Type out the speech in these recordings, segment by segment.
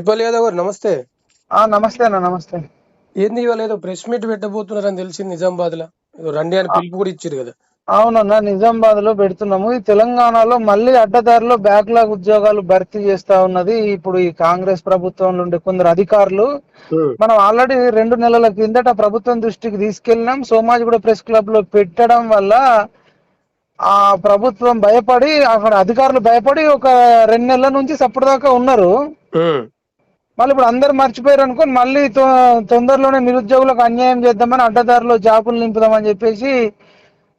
విపల్ యాదవ్ గారు నమస్తే. ఆ నమస్తే అన్న నమస్తే. ఏంది ఇవాళ ఏదో ప్రెస్ మీట్ పెట్టబోతున్నారని తెలిసింది నిజామాబాద్లో రండి అని పిలుపు కూడా ఇచ్చారు కదా. అవునన్నా నిజామాబాద్లో పెడుతున్నాము. ఈ తెలంగాణలో మళ్ళీ అడ్డదారిలో బ్యాక్లాగ్ ఉద్యోగాలు భర్తీ చేస్తా ఉన్నది. ఇప్పుడు ఈ కాంగ్రెస్ ప్రభుత్వం నుండి కొందరు అధికారులు. మనం ఆల్రెడీ రెండు నెలల కిందట ప్రభుత్వం దృష్టికి తీసుకెళ్ళినాం. సోమాజిగూడ ప్రెస్ క్లబ్లో పెట్టడం వల్ల ఆ ప్రభుత్వం భయపడి అక్కడ అధికారులు భయపడి ఒక రెండు నెలల నుంచి సప్పటిదాకా ఉన్నారు. ఉమ్. మళ్ళీ ఇప్పుడు అందరు మర్చిపోయారు అనుకోని మళ్ళీ తొందరలోనే నిరుద్యోగులకు అన్యాయం చేద్దామని అడ్డదారిలో జాబులు నింపుదామని చెప్పేసి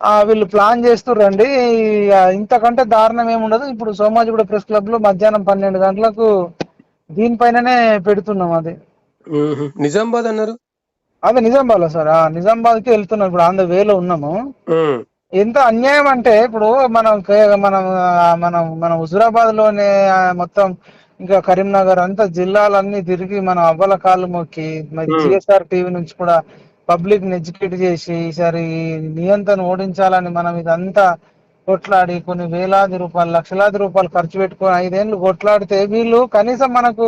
ఆ, వీళ్ళు ప్లాన్ చేస్తుర్రండి ఇంతకంటే దారుణం ఏముండదు. ఇప్పుడు సోమాజిగూడ ప్రెస్ క్లబ్లో మధ్యాహ్నం పన్నెండు గంటలకు దీనిపైననే పెడుతున్నాం అది. నిజామాబాద్ అన్నారు? అదే నిజామాబాద్ సార్. ఆ నిజామాబాద్కి వెళ్తున్నాం. ఇప్పుడు ఆంధ్ర వేలో ఉన్నాము. ఎంత అన్యాయం అంటే ఇప్పుడు మనం కే- మనం మనం మన హుజురాబాద్లోనే మొత్తం ఇంకా కరీంనగర్ అంతా జిల్లాలన్నీ తిరిగి మన అవ్వల కాళ్ళు మొక్కి మరి. జిఎస్ఆర్ టీవీ నుంచి కూడా పబ్లిక్ని ఎడ్యుకేట్ చేసి ఈసారి నియంత్రణ ఓడించాలని మనం ఇదంతా కొట్లాడి కొన్ని వేలాది రూపాయలు లక్షలాది రూపాయలు ఖర్చు పెట్టుకొని ఐదేళ్ళు కొట్లాడితే వీళ్ళు కనీసం మనకు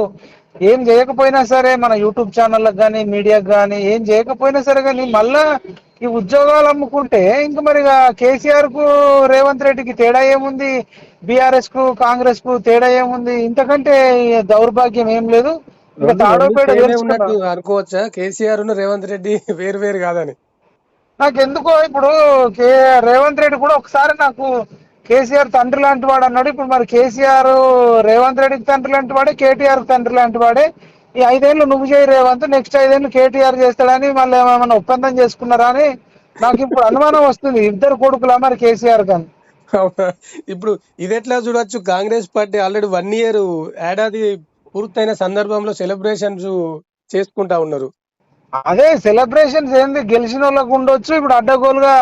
ఏం చేయకపోయినా సరే మన యూట్యూబ్ ఛానళ్ళకి కానీ మీడియాకి కానీ ఏం చేయకపోయినా సరే కానీ మళ్ళా ఈ ఉద్యోగాలు అమ్ముకుంటే ఇంకా మరి కేసీఆర్కు రేవంత్ రెడ్డికి తేడా ఏముంది? బీఆర్ఎస్కు కాంగ్రెస్కు తేడా ఏముంది? ఇంతకంటే దౌర్భాగ్యం ఏం లేదు. అనుకోవచ్చా? కేసీఆర్ను రేవంత్ రెడ్డి వేరు వేరు కాదని. నాకు ఎందుకో ఇప్పుడు రేవంత్ రెడ్డి కూడా ఒకసారి నాకు కేసీఆర్ తండ్రి లాంటి వాడు అన్నాడు. ఇప్పుడు మరి కేసీఆర్ రేవంత్ రెడ్డికి తండ్రి లాంటి వాడే కేటీఆర్ తండ్రి లాంటి వాడే. ఈ ఐదేళ్ళు నువ్వు చేయి రేవంత్ నెక్స్ట్ ఐదేళ్ళు కేటీఆర్ చేస్తాడని మళ్ళీ ఏమైనా ఒప్పందం చేసుకున్నారా అని నాకు ఇప్పుడు అనుమానం వస్తుంది. ఇద్దరు కొడుకులా మరి కేసీఆర్ కానీ? ఇప్పుడు ఇది ఎట్లా చూడొచ్చు? Congress party already one year ఏడాది పూర్తయిన సందర్భంలో సెలబ్రేషన్స్ చేసుకుంటా ఉన్నారు. అదే సెలబ్రేషన్స్ ఏంది? గెలిచిన వాళ్ళకు ఉండొచ్చు. ఇప్పుడు అడ్డగోలుగా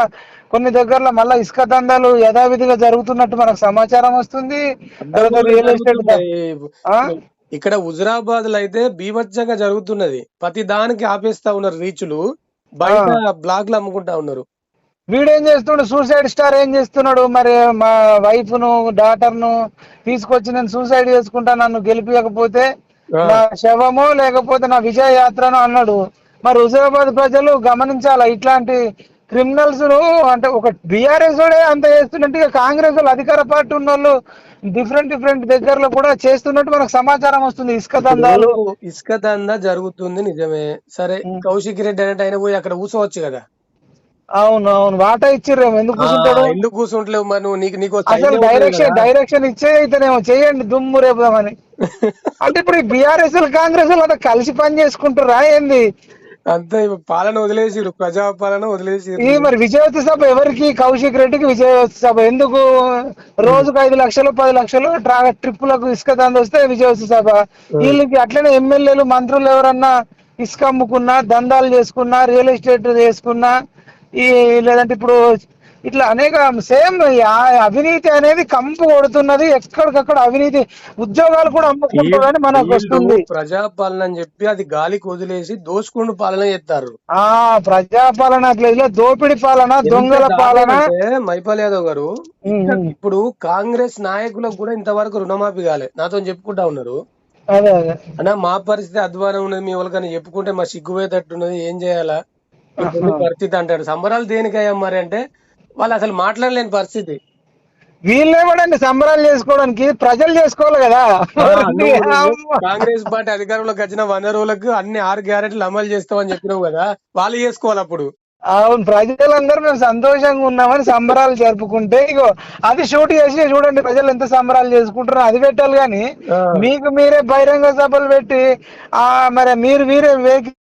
కొన్ని దగ్గరలో మళ్ళీ ఇసుక దందాలు యథావిధిగా జరుగుతున్నట్టు మనకు సమాచారం వస్తుంది. Real estate? ఇక్కడ హుజరాబాద్లో అయితే బీభత్సంగా జరుగుతున్నది. ప్రతి దానికి ఆపేస్తా ఉన్నారు రీచులు. బయట బ్లాక్లు అమ్ముకుంటా ఉన్నారు. వీడేం చేస్తున్నాడు? సూసైడ్ స్టార్ ఏం చేస్తున్నాడు? మరి మా వైఫ్ను డాటర్ను తీసుకొచ్చి నేను సూసైడ్ చేసుకుంటా నన్ను గెలిపించకపోతే. నా శవము లేకపోతే నా విజయ యాత్రను అన్నాడు. మరి హుజరాబాద్ ప్రజలు గమనించాలా? ఇట్లాంటి క్రిమినల్స్ను అంటే ఒక బీఆర్ఎస్ అంత చేస్తున్నట్టు ఇక కాంగ్రెస్ వాళ్ళు అధికార పార్టీ ఉన్న వాళ్ళు డిఫరెంట్ డిఫరెంట్ దగ్గరలో కూడా చేస్తున్నట్టు మనకు సమాచారం వస్తుంది. ఇసుక దందాలు. ఇసుక దందా జరుగుతుంది నిజమే. సరే. కౌశిక్ రెడ్డి అంటే ఆయన పోయి అక్కడ కూర్చోవచ్చు కదా? అవును అవును. వాటా ఇచ్చిర్రేమో ఎందుకు కూర్చుంటాడు? ఎందుకు కూర్చుంటలేవు మరి నువ్వు? నీకు నీకు అసలు డైరెక్షన్. డైరెక్షన్ ఇచ్చే అయితేనేమో. చేయండి దుమ్ము రేపుదామని. అంటే ఇప్పుడు ఈ బీఆర్ఎస్ కాంగ్రెస్ అంతా కలిసి పని చేసుకుంటారా ఏంది? అంతే పాలన వదిలేసిరు ప్రజా పాలన వదిలేసిరు ఈ మరి విజయోత్సవ సభ ఎవరికి కౌశిక్ రెడ్డికి విజయోత్సవ సభ? ఎందుకు రోజుకు ఐదు లక్షలు పది లక్షలు ట్రా ట్రిప్పులకు ఇసుక దంద వస్తే విజయోత్సవ సభ? వీళ్ళకి అట్లనే ఎమ్మెల్యేలు మంత్రులు ఎవరన్నా ఇసుక అమ్ముకున్నా దందాలు చేసుకున్నా రియల్ ఎస్టేట్ చేసుకున్నా ఈ లేదంటే ఇప్పుడు ఇట్లా అనేక సేమ్ అవినీతి అనేది కంపు కొడుతున్నది. ఎక్కడికక్కడ అవినీతి ఉద్యోగాలు కూడా అమ్ముకుంటారని మనకు వస్తుంది. ప్రజాపాలన అని చెప్పి అది గాలికి వదిలేసి దోసుకుంటూ పాలన చేస్తారు. ఆ ప్రజాపాలన అట్లా ఇలా దోపిడి పాలన దొంగల పాలన. మైపాల్ యాదవ్ గారు. ఇప్పుడు కాంగ్రెస్ నాయకులకు కూడా ఇంతవరకు రుణమాఫీ కాలే. నాతో చెప్పుకుంటా ఉన్నారు. అన్నా మా పరిస్థితి అధ్వానం ఉన్నది మీ వాళ్ళకని చెప్పుకుంటే మా సిగ్గుపోయేటట్టున్నది ఏం చేయాలా? ఇప్పుడు పరిస్థితి అంటాడు. సంబరాలు దేనికయ్యా మరి అంటే వాళ్ళు అసలు మాట్లాడలేని పరిస్థితి వీళ్ళేమోనండి సంబరాలు చేసుకోవడానికి ప్రజలు చేసుకోవాలి కదా. కాంగ్రెస్ పార్టీ అధికారంలోకి వచ్చిన వంద రోజులకు అన్ని ఆరు గ్యారెంటీలు అమలు చేస్తామని చెప్పినావు కదా వాళ్ళు చేసుకోవాలి అప్పుడు అవును ప్రజలందరూ మేము సంతోషంగా ఉన్నామని సంబరాలు జరుపుకుంటే ఇగో అది షూట్ చేసి చూడండి ప్రజలు ఎంత సంబరాలు చేసుకుంటారో అది పెట్టాలి కానీ. మీకు మీరే బహిరంగ సభలు పెట్టి ఆ మరి మీరు మీరే వేకి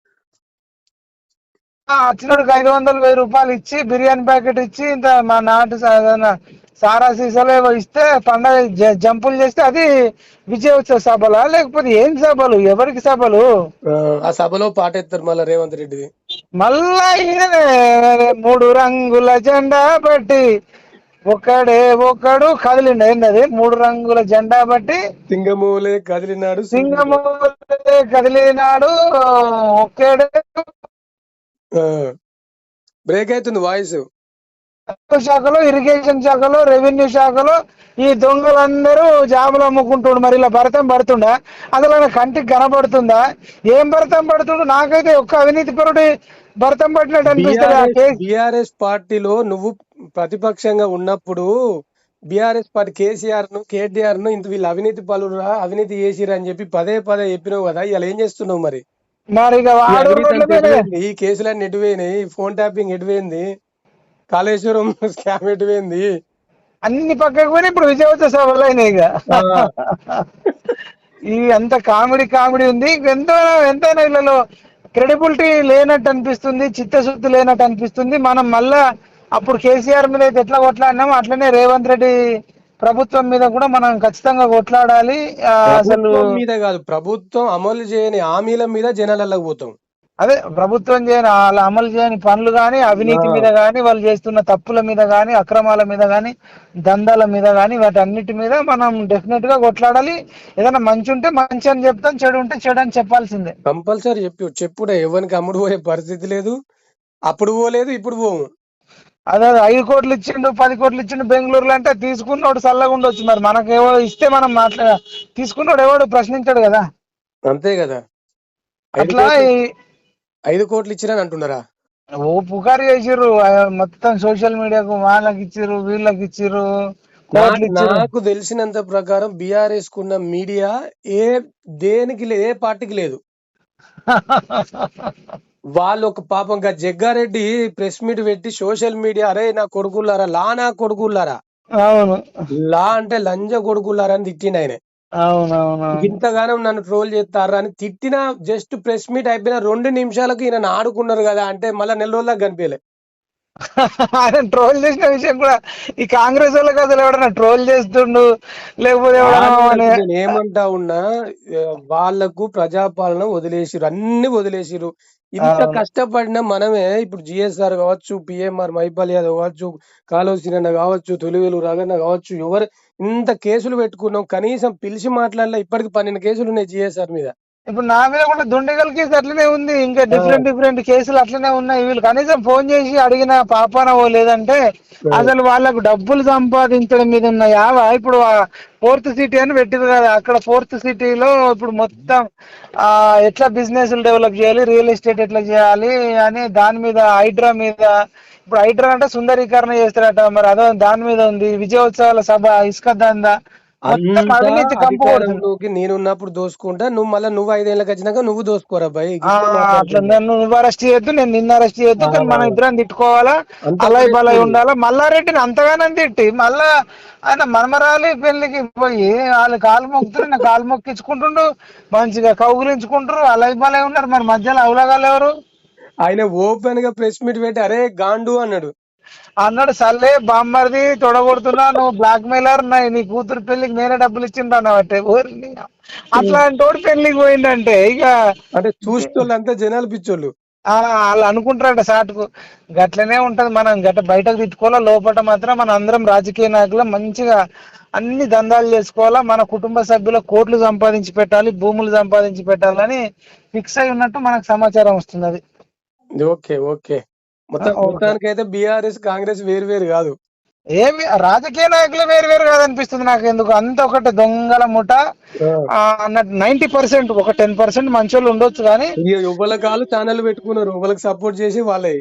వచ్చినోడికి ఐదు వందలు వెయ్యి రూపాయలు ఇచ్చి బిర్యానీ ప్యాకెట్ ఇచ్చి ఇంత మా నాటు సారా సీసాలు ఏవో ఇస్తే పండగ జంపులు చేస్తే అది విజయోత్సవ సభలా? లేకపోతే ఏం సభలు? ఎవరికి సభలు? ఆ, సభలో పాట ఎత్తారు మళ్ళీ రేవంత్ రెడ్డిది. మళ్ళా మూడు రంగుల జెండా బట్టి ఒక్కడే ఒక్కడు కదిలిండు. ఏంది అది మూడు రంగుల జెండా బట్టి సింగమూలే కదిలినాడు సింగము కదిలినాడు. ఒక్కడే బ్రేక్ అవుతుంది వాయిస్. శాఖలో ఇరిగేషన్ శాఖలో రెవెన్యూ శాఖలో ఈ దొంగలందరూ జాబులు అమ్ముకుంటుండు మరి ఇలా భరతం పడుతుండా అసలు ఆయన కంటికి కనబడుతుందా? ఏం భరతం పడుతుండు నాకైతే ఒక్క అవినీతి పరుడు భరతం పట్టినట్టు అనిపిస్తుంది బిఆర్ఎస్ పార్టీలో నువ్వు ప్రతిపక్షంగా ఉన్నప్పుడు బిఆర్ఎస్ పార్టీ కేసీఆర్ను కేటీఆర్ను ఇంత వీళ్ళు అవినీతి పలురా అవినీతి చేసిరు అని చెప్పి పదే పదే చెప్పినావు కదా. ఇలా ఏం చేస్తున్నావు మరి? మరి ఈ కేసులన్నీ ఎటుపోయినాయి ఫోన్ ట్యాపింగ్ ఎటుపోయింది కాళేశ్వరం స్కామ్ ఎటుపోయింది అన్ని పక్కకు పోయి ఇప్పుడు విజయవంత సభలు అయినాయి ఇక. ఈ అంత కామెడీ కామెడీ ఉంది. ఎంతో ఎంతైనా వీళ్ళలో క్రెడిబిలిటీ లేనట్టు అనిపిస్తుంది చిత్తశుద్ధి లేనట్టు అనిపిస్తుంది. మనం మళ్ళా అప్పుడు కేసీఆర్ మీద అయితే ఎట్లా కొట్లాడినామో అట్లనే రేవంత్ రెడ్డి ప్రభుత్వం మీద కూడా మనం ఖచ్చితంగా కొట్లాడాలి. అసలు మీద కాదు ప్రభుత్వం అమలు చేయని హామీల మీద జనాలకు పోతాం. అదే ప్రభుత్వం చేయని వాళ్ళు అమలు చేయని పనులు కానీ అవినీతి. మీద కానీ వాళ్ళు చేస్తున్న తప్పుల మీద కానీ అక్రమాల మీద కానీ దందాల మీద కానీ వాటన్నిటి మీద మనం డెఫినెట్గా కొట్లాడాలి. ఏదైనా మంచి ఉంటే మంచి అని చెప్తాం చెడు ఉంటే చెడు అని చెప్పాల్సిందే. కంపల్సరీ చెప్పు. చెప్పుడే ఎవరికి అమ్ముడు పోయే పరిస్థితి లేదు. అప్పుడు పోలేదు ఇప్పుడు పోము. అదే అదే ఐదు కోట్లు ఇచ్చిండు పది కోట్లు ఇచ్చిండు బెంగళూరులో అంటే తీసుకున్నోడు చల్లగా ఉండొచ్చు మరి. మనకు ఎవరు ఇస్తే మనం మాట్లా తీసుకున్నోడు ఎవడు ప్రశ్నించాడు కదా. అంతే కదా. అట్లా ఐదు కోట్లు ఇచ్చిరని అంటున్నారా? ఓ పుకారు చేసిర్రు. మొత్తం సోషల్ మీడియాకు వాళ్ళకి ఇచ్చిర్రు వీళ్ళకి ఇచ్చిర్రు నాకు తెలిసినంత ప్రకారం బీఆర్ఎస్ కున్న మీడియా ఏ దేనికి ఏ పార్టీకి లేదు. వాళ్ళు ఒక పాపం గా జగ్గారెడ్డి ప్రెస్ మీట్ పెట్టి సోషల్ మీడియా అరే నా కొడుకులారా లా నా కొడుకులారా అవును. లా అంటే లంజ కొడుకులారా అని తిట్టిండు ఆయన. ఇంతగానం నన్ను ట్రోల్ చేస్తారా అని తిట్టిన జస్ట్ ప్రెస్ మీట్ అయిపోయిన రెండు నిమిషాలకు ఈయన ఆడుకున్నారు కదా అంటే మళ్ళీ నెల రోజులకు కనిపించలే. ఆయన ట్రోల్ చేసిన విషయం కూడా ఈ కాంగ్రెస్ వాళ్ళకి అసలు ఎవడన్నా ట్రోల్ చేస్తుండు? లేకపోతే ఏమంటా ఉన్నా ఆ, వాళ్ళకు ప్రజాపాలన వదిలేసిరు అన్ని వదిలేసిరు ఇంత. కష్టపడిన మనమే ఇప్పుడు జిఎస్ఆర్ కావచ్చు పిఎంఆర్ మైపాల్ యాదవ్ కావచ్చు కాలువ కావచ్చు తొలివేలు రగన్న కావచ్చు ఎవరు ఇంత కేసులు పెట్టుకున్నాం కనీసం పిలిచి మాట్లాడలే ఇప్పటికి పన్నెండు కేసులు ఉన్నాయి జిఎస్ఆర్ మీద ఇప్పుడు నా మీద కూడా దుండగల్ కేసు అట్లనే ఉంది. ఇంకా డిఫరెంట్ డిఫరెంట్ కేసులు అట్లనే ఉన్నాయి. వీళ్ళు కనీసం ఫోన్ చేసి అడిగిన పాపాన లేదంటే అసలు వాళ్ళకు డబ్బులు సంపాదించడం మీద ఉన్న యావ ఇప్పుడు ఫోర్త్ సిటీ అని పెట్టిరు కదా. అక్కడ ఫోర్త్ సిటీలో ఇప్పుడు మొత్తం ఆ ఎట్లా బిజినెస్ డెవలప్ చేయాలి? రియల్ ఎస్టేట్ ఎట్లా చేయాలి? అని దాని మీద హైడ్రా మీద ఇప్పుడు హైడ్రా అంటే సుందరీకరణ చేస్తారట. మరి అదో దాని మీద ఉంది. విజయోత్సవాల సభ ఇసుక దందా అధికారంలోకి నేనున్నప్పుడు దోసుకుంటా నువ్వు మళ్ళీ నువ్వు ఐదేళ్ళకి వచ్చినాక నువ్వు దోసుకోరా భయ్? ఆ, అట్లా నన్ను నువ్వు అరెస్ట్ చేయొద్దు నేను నిన్న అరెస్ట్ చేయొద్దు కానీ మనం ఇద్దరం తిట్టుకోవాలా? అలై బలై ఉండాలా? మల్లారెడ్డిని అంతగానం తిట్టి మళ్ళా ఆయన మనమరాలి పెళ్ళికి పోయి వాళ్ళు కాలు మొక్కుతున్నారు నా కాలు మొక్కించుకుంటుండు మంచిగా కౌగులించుకుంటారు అలై బలై ఉన్నారు. మరి మధ్యలో అవలగాలు ఎవరు? ఆయన ఓపెన్గా ప్రెస్ మీట్ పెట్టి అరే గాండు అన్నాడు. అన్నాడు సర్లే బామ్మర్ది తొడగొడుతున్నా నువ్వు బ్లాక్ మెయిలర్ నీ కూతురు పెళ్ళికి నేనే డబ్బులు ఇచ్చిండు అన్నబట్టే ఊరిని అట్లాంటి వాడు పెళ్ళికి పోయిండంటే ఇక అంటే చూసేటోళ్ళంతా జనాలు పిచ్చోళ్ళు. వాళ్ళు అనుకుంటారట సాటుకు గట్లనే ఉంటది మనం గట్ట బయటకు తిట్టుకోవాలా లోపల మాత్రం మన అందరం రాజకీయ నాయకులు మంచిగా అన్ని దందాలు చేసుకోవాలా మన కుటుంబ సభ్యుల కోట్లు సంపాదించి పెట్టాలి భూములు సంపాదించి పెట్టాలని ఫిక్స్ అయి ఉన్నట్టు మనకు సమాచారం వస్తుంది అది ఓకే ఓకే. మొత్తం ఆ, ఓకే. మొత్తానికి అయితే బీఆర్ఎస్ కాంగ్రెస్ వేరు వేరు కాదు. ఏమి రాజకీయ నాయకులు వేరు వేరు కాదనిపిస్తుంది నాకు ఎందుకు? అంత ఒకటి దొంగల ముఠ అన్నట్టు నైన్టీ పర్సెంట్ ఒక టెన్ పర్సెంట్ మంచోళ్ళు ఉండొచ్చు కానీ యువల కాలు ఛానల్ పెట్టుకున్నారు. యువలకు సపోర్ట్ చేసి వాళ్ళే.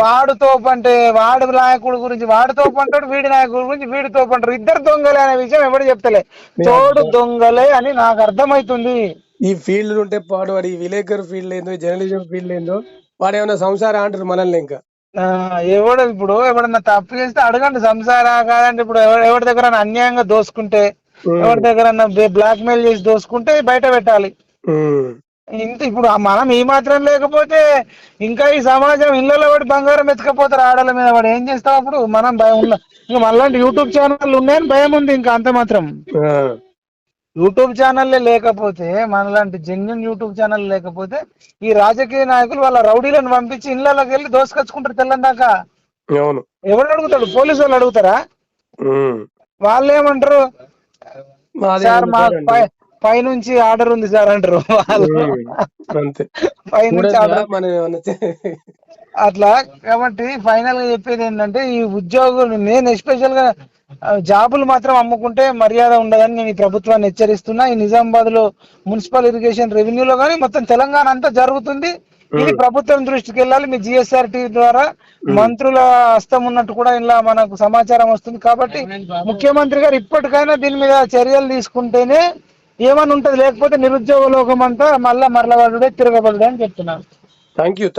వాడు తోపంటే వాడు నాయకుడు గురించి వాడు తోపంటాడు వీడి నాయకుడి గురించి వీడి తోపంటారు ఇద్దరు దొంగలే అనే విషయం ఎవడు చెప్తలే. తోడు దొంగలే అని నాకు అర్థమైతుంది. ఈ ఫీల్డ్ ఉంటే పాడు వాడు. ఈ విలేకరు ఫీల్డ్ ఏందో జర్నలిజం ఫీల్డ్ ఏందో వాడు ఏమైనా సంసారం అంటారు మనల్ని ఇంకా? ఎవడు ఇప్పుడు ఎవడన్నా తప్పు చేస్తే అడగండి. సంసారా కాదంటే ఇప్పుడు ఎవరి దగ్గర అన్యాయంగా దోసుకుంటే ఎవరి దగ్గర బ్లాక్ మెయిల్ చేసి దోసుకుంటే బయట పెట్టాలి. ఇంత ఇప్పుడు మనం ఈ మాత్రం లేకపోతే ఇంకా ఈ సమాజం ఇళ్ళలో పడి బంగారం ఎత్తుకపోతారు ఆడల మీద. వాడు ఏం చేస్తావు అప్పుడు? మనం భయం ఉన్న ఇంకా మళ్ళీ యూట్యూబ్ ఛానల్ ఉన్నాయని భయం ఉంది ఇంకా అంత మాత్రం. యూట్యూబ్ ఛానల్లే లేకపోతే మనలాంటి జెన్యున్ యూట్యూబ్ ఛానల్ లేకపోతే ఈ రాజకీయ నాయకులు వాళ్ళ రౌడీలను పంపించి ఇళ్ళలోకి వెళ్ళి దోసుకొచ్చుకుంటారు తెల్లని దాకా అవును. ఎవరు అడుగుతాడు? పోలీసు వాళ్ళు అడుగుతారా. వాళ్ళు ఏమంటారు సార్ మా పై పైనుంచి ఆర్డర్ ఉంది సార్ అంటారు అట్లా కాబట్టి ఫైనల్గా చెప్పేది ఏంటంటే ఈ ఉద్యోగులు నేను ఎస్పెషల్గా జాబులు మాత్రం అమ్ముకుంటే మర్యాద ఉండదని నేను ఈ ప్రభుత్వాన్ని హెచ్చరిస్తున్నా. ఈ నిజామాబాద్లో మున్సిపల్ ఇరిగేషన్ రెవెన్యూలో కానీ మొత్తం తెలంగాణ అంతా జరుగుతుంది. ఇది ప్రభుత్వం దృష్టికి వెళ్ళాలి. మీ జిఎస్ఆర్టీ ద్వారా మంత్రుల హస్తం ఉన్నట్టు కూడా ఇలా మనకు సమాచారం వస్తుంది. కాబట్టి ముఖ్యమంత్రి గారు ఇప్పటికైనా దీని మీద చర్యలు తీసుకుంటేనే ఏమని ఉంటది. లేకపోతే నిరుద్యోగ లోకం అంతా మళ్ళా మరలబడుడే తిరగబడుడే అని చెప్తున్నారు. Thank you